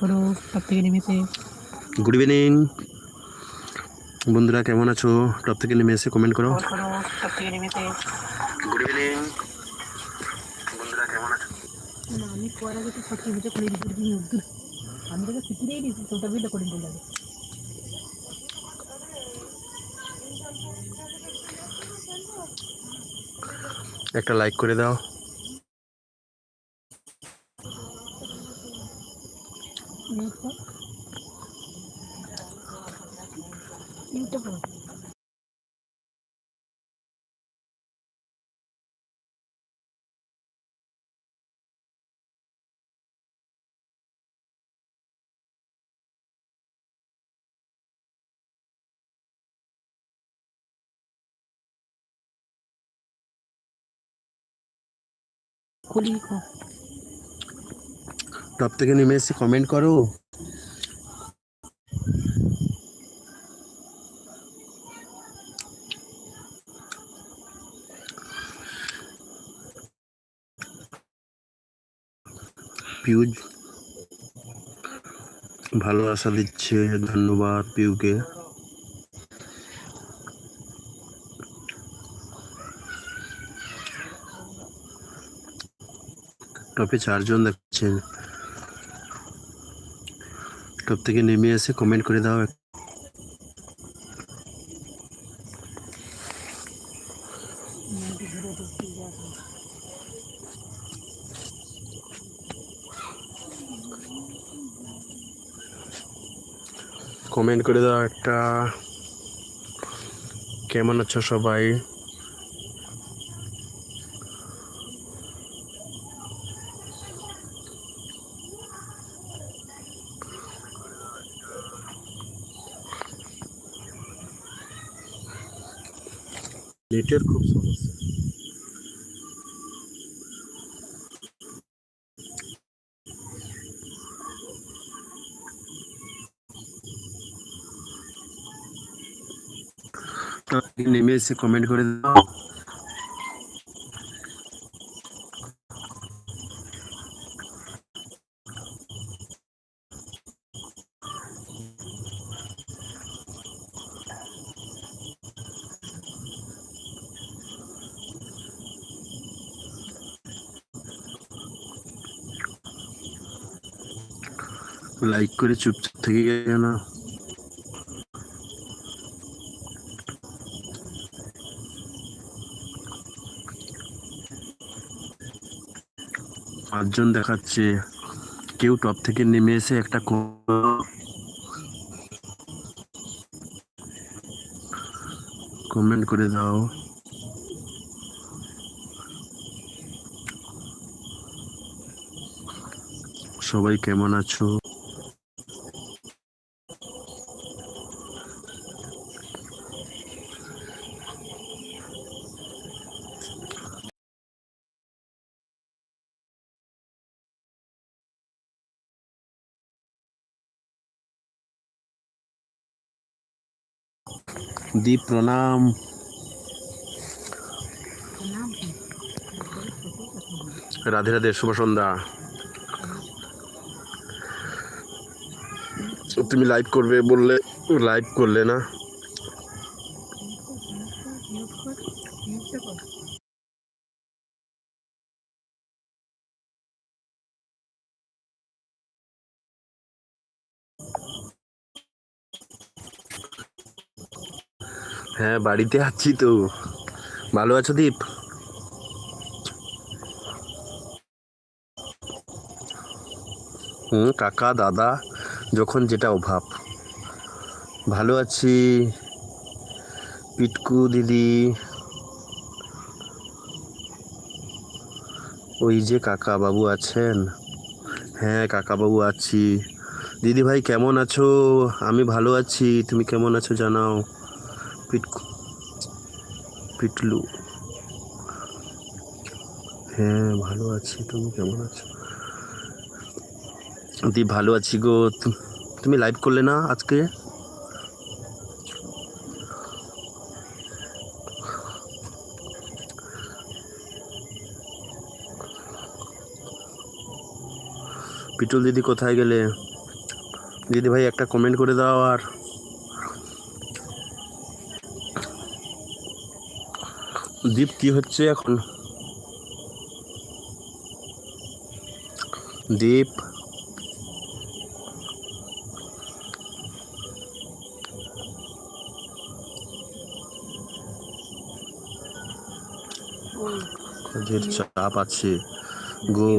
করো সব থেকে নেমেছে। গুড ইভিনিং বন্ধুরা কেমন আছো? টপ থেকে নেমে এসে কমেন্ট করো। থেকে গুড ইভিনিং বন্ধুরা কেমন আছো? আমি পরে আগে তো সব টিভিতে দিতে দিই আমি তোকে শিখিয়েই দিয়েছি তোটা ভিডিও করে দিতে একটা লাইক করে দাও। খুলি খো টপ থেকে নেমে এসে কমেন্ট করো। পিউজ ভালো আশা দিচ্ছে, ধন্যবাদ পিউকে। টপে চারজন দেখছেন। টপ থেকে নেমে এসে কমেন্ট করে দাও কমেন্ট করে দাও একটা। কেমন আছো সবাই নেটের খুব সমস্যা নেমে এসে কমেন্ট করে দাও। লাইক করে চুপচাপ থেকে গেছে না। পাঁচজন দেখাচ্ছে। কেউ টপ থেকে নেমে এসে একটা কমেন্ট করে দাও। সবাই কেমন আছো? দীপ প্রণাম। রাধে রাধে শুভ সন্ধ্যা। তুমি লাইভ করবে বললে লাইভ করলে না মিউট কর মিউটটা কর হ্যাঁ বাড়িতে আছি তো। ভালো আছো দীপ? হুম, কাকা, দাদা, যখন যেটা অভাব। ভালো আছি। পিটকু দিদি। ওই যে কাকা বাবু আছেন। হ্যাঁ কাকা বাবু আছি। দিদি ভাই কেমন আছো? আমি ভালো আছি। তুমি কেমন আছো জানাও। পিটকু। পিটলু। হ্যাঁ ভালো আছি। তুমি কেমন আছো? দি ভালো আছি গো। তুমি লাইভ করলে না আজকে? পিটুল দিদি কোথায় গেলে? দিদি ভাই একটা কমেন্ট করে দাও আর। দীপ কি হচ্ছে এখন? দীপ। কাজের চাপ আছে। গো।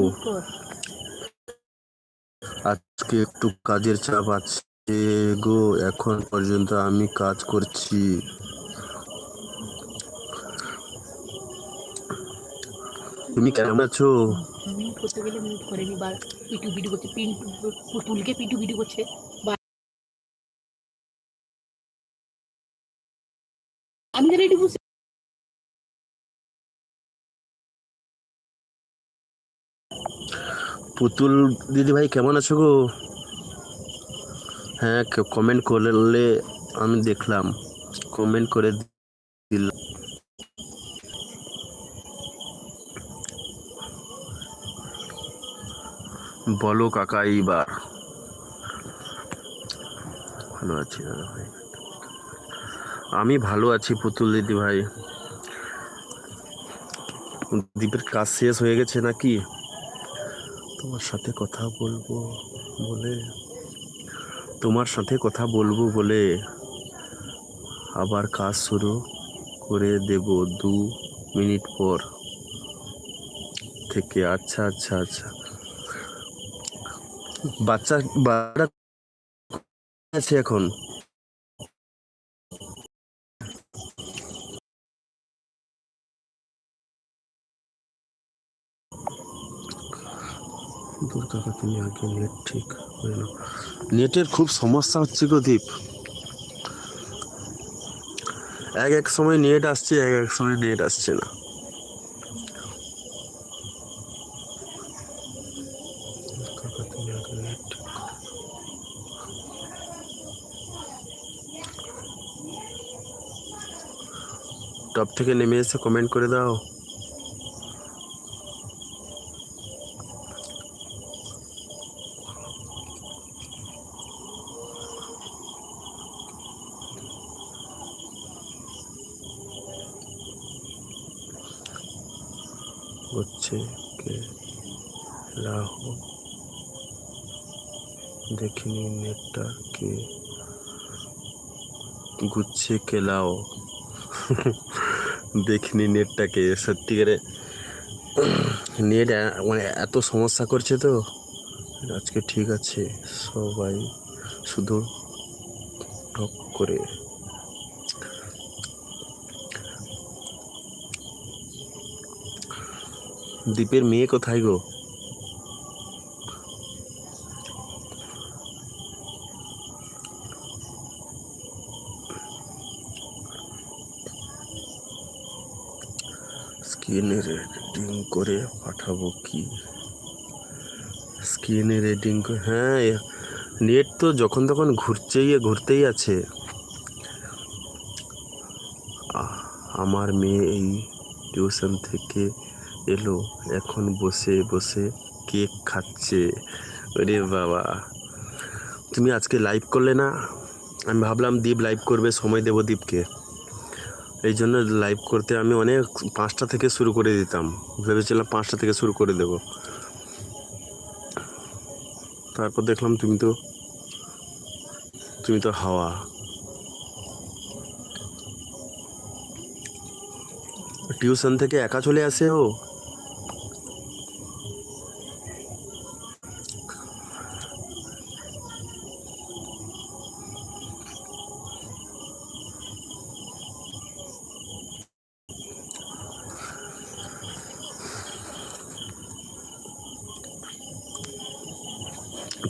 আজকে একটু কাজের চাপ আছে। গো, এখন পর্যন্ত আমি কাজ করছি। তুমি কেমন আছো? মিউট করতে গেলে মিউট করেনি বা পিটু পিটু করছে পিন্টু পুতুলকে পিটু পিটু করছে বা আমি যেন একটু পুতুল দিদি ভাই কেমন আছো গো? হ্যাঁ কমেন্ট করলে আমি দেখলাম। কমেন্ট করে দিলাম বলো কাকা, এইবার। ভালো আছি, দাদা ভাই। আমি ভালো আছি পুতুল দিদি ভাই। দ্বীপের কাজ শেষ হয়ে গেছে নাকি? তোমার সাথে কথা বলব বলে। তোমার সাথে কথা বলব বলে। আবার কাজ শুরু করে দেব দু মিনিট পর। থেকে আচ্ছা আচ্ছা আচ্ছা। বাচ্চা আছে এখন? ঠিক নেটের খুব সমস্যা হচ্ছে গো দীপ। এক এক সময় নেট আসছে, এক এক সময় নেট আসছে না কাকা তুমি আগে নেট ঠিক করো। টপ থেকে নেমে এসে কমেন্ট করে দাও। হচ্ছে কে? রাহো। দেখিনি নেটটা কে? গুচ্ছে কেলাও। দেখিনি নেটটাকে, সত্যিকারে নেট মানে এত সমস্যা করছে তো। আজকে ঠিক আছে, সবাই শুধু ঠক করে। দ্বীপের মেয়ে কোথায় গো? স্ক্রিনে রেডিং করে পাঠাবো কি? স্ক্রিনে রেডিং হ্যাঁ নেট তো যখন তখন ঘুরছেই, ঘুরতেই আছে। আমার মেয়ে এই টিউশন থেকে এলো, এখন বসে বসে কেক খাচ্ছে। ওরে বাবা, তুমি আজকে লাইভ করলে না? আমি ভাবলাম দীপ লাইভ করবে, সময় দেবো দীপকে। এই জন্য লাইভ করতে আমি অনেক পাঁচটা থেকে শুরু করে দিতাম। ভেবেছিলাম পাঁচটা থেকে শুরু করে দেব। তারপর দেখলাম তুমি তো তুমি তো হাওয়া। টিউশন থেকে একা চলে আসে ও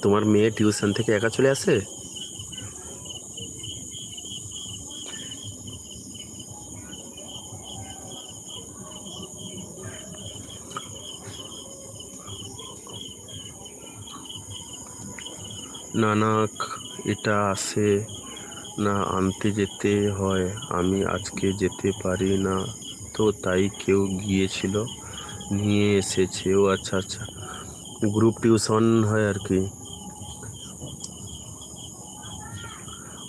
তোমার মেয়ে টিউশন থেকে একা চলে আসে? না না এটা আসে না আনতে যেতে হয়। আমি আজকে যেতে পারি না। তো তাই কেউ গিয়েছিল, নিয়ে এসেছে। ও আচ্ছা আচ্ছা। গ্রুপ টিউশন হয় আর কি।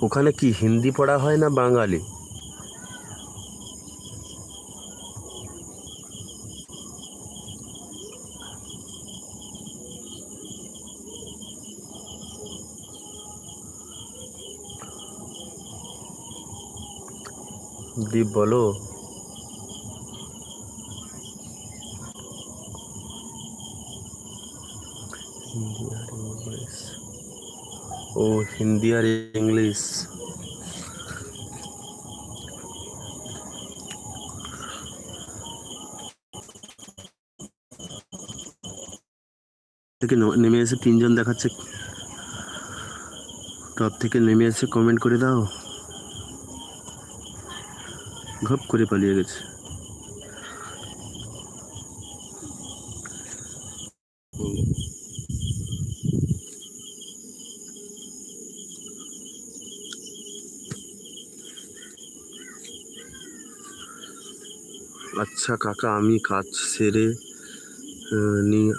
ওখানে কি হিন্দি পড়া হয় না বাঙালি? দীপ বলো হিন্দি আর ইংলিশ ও হিন্দি আর ইংলিশ। থেকে নেমে এসে তিনজন দেখাচ্ছে। টপ থেকে নেমে এসে কমেন্ট করে দাও। ঘপ করে পালিয়ে গেছে। আচ্ছা কাকা, আমি কাজ সেরে নিয়ে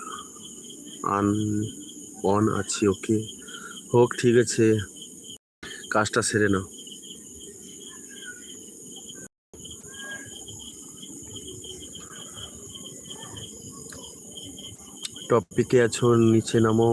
আন, অন আছি, ওকে। হোক, ঠিক আছে। কাজটা সেরে নাও। টপিকে আছো, নিচে নামো।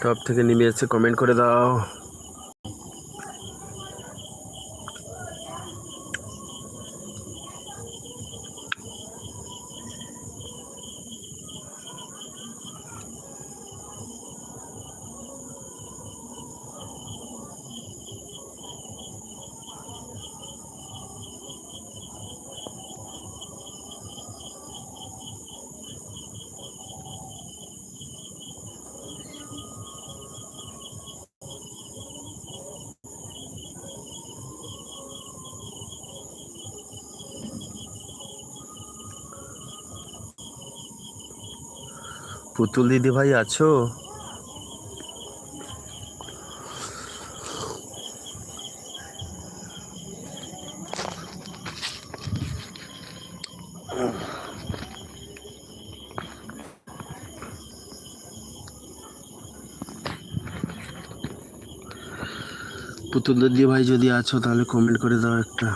টপ থেকে নেমে এসে কমেন্ট করে দাও। পুতুল দিদি ভাই আছো? পুতুল দিদি ভাই যদি আছো তাহলে কমেন্ট করে দাও একটা।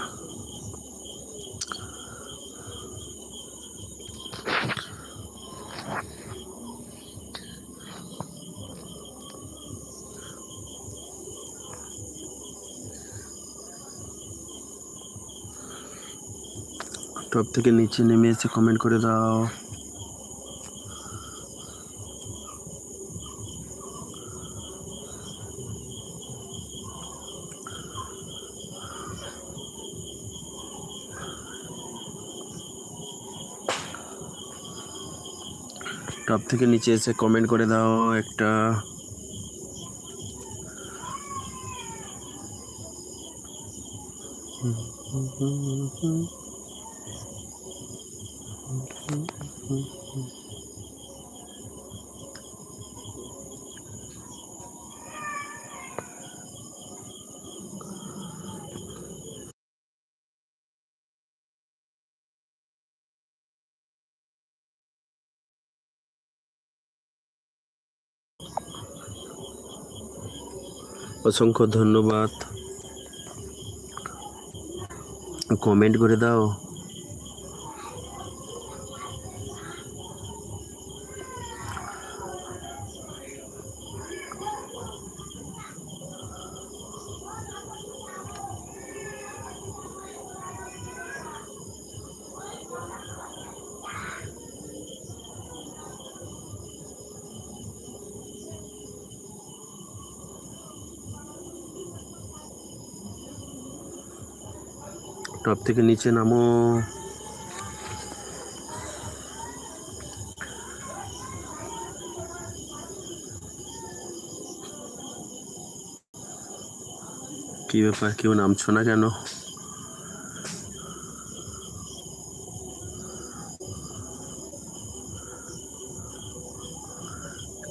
টপ থেকে নিচে নেমে এসে কমেন্ট করে দাও। টপ থেকে নিচে এসে কমেন্ট করে দাও একটা। অসংখ্য ধন্যবাদ। কমেন্ট করে দাও। টপ থেকে নিচে নামো। কি ব্যাপার, কেউ নামছো না কেন?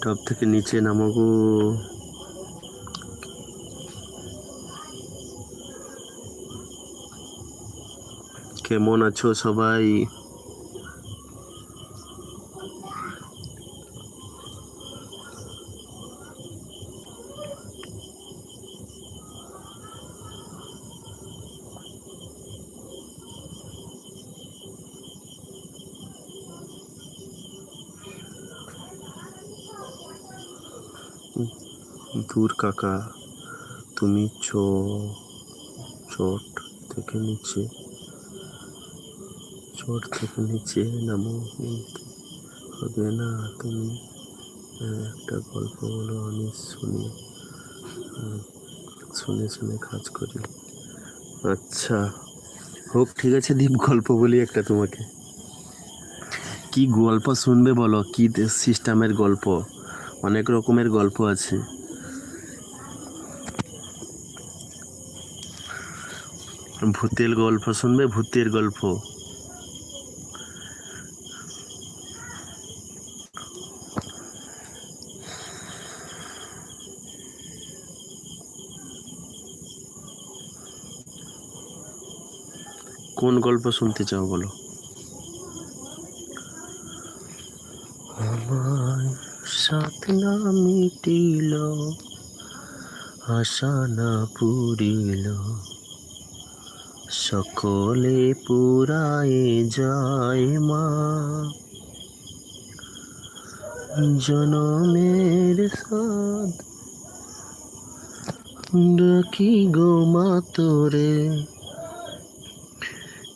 টপ থেকে নিচে নামো গো। কেমন আছো সবাই? দূর কাকা তুমি চোট থেকে নিচে। চোট থেকে নিচে নামো। বলতে হবে না তুমি একটা গল্প বলো, আমি শুনি শুনে শুনে কাজ করি। আচ্ছা হোক, ঠিক আছে দীপ গল্প বলি একটা তোমাকে। কি গল্প শুনবে বলো? কি সিস্টেমের গল্প? অনেক রকমের গল্প আছে। ভূতের গল্প শুনবে? ভূতের গল্প। কোন গল্প শুনতে চাও বলো? আমার সাথ না মিটিল, আশা না পুরিল। সকলে পুরায়ে যায় মা। জনমের সাদ ডাকি গো মা তোরে।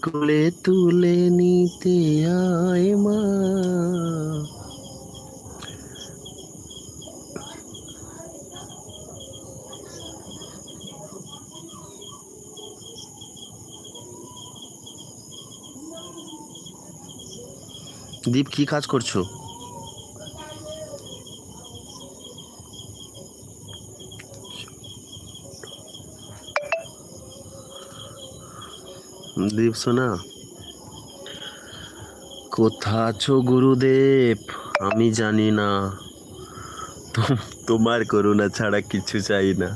কোলে তুলে নিতে আয় মা। দীপ কি কাজ করছ? দীপ সোনা। কোথা আছো গুরুদেব? আমি জানি না। তোমার করুণা ছাড়া কিছু চাই না।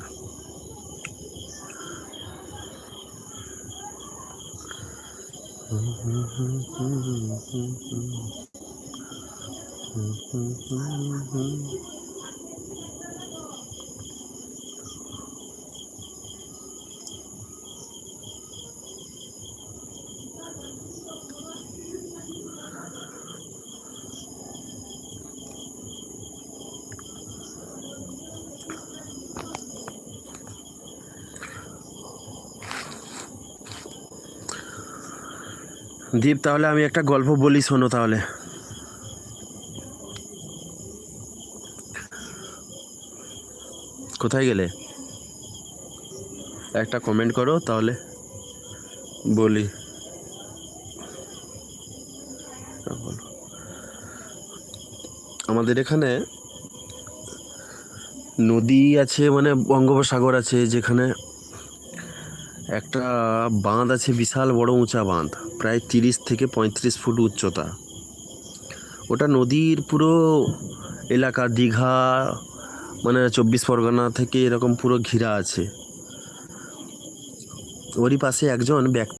দীপ তাহলে আমি একটা গল্প বলি, শোনো তাহলে। কোথায় গেলে? একটা কমেন্ট করো, তাহলে বলি। আমাদের এখানে নদী আছে মানে বঙ্গোপসাগর আছে, যেখানে একটা বাঁধ আছে, বিশাল বড় উঁচা বাঁধ। প্রায় তিরিশ থেকে পঁয়ত্রিশ ফুট উচ্চতা। ওটা নদীর পুরো এলাকা, দীঘা মানে চব্বিশ পরগনা থেকে এরকম পুরো ঘিরা আছে। ওরই পাশে একজন ব্যক্তি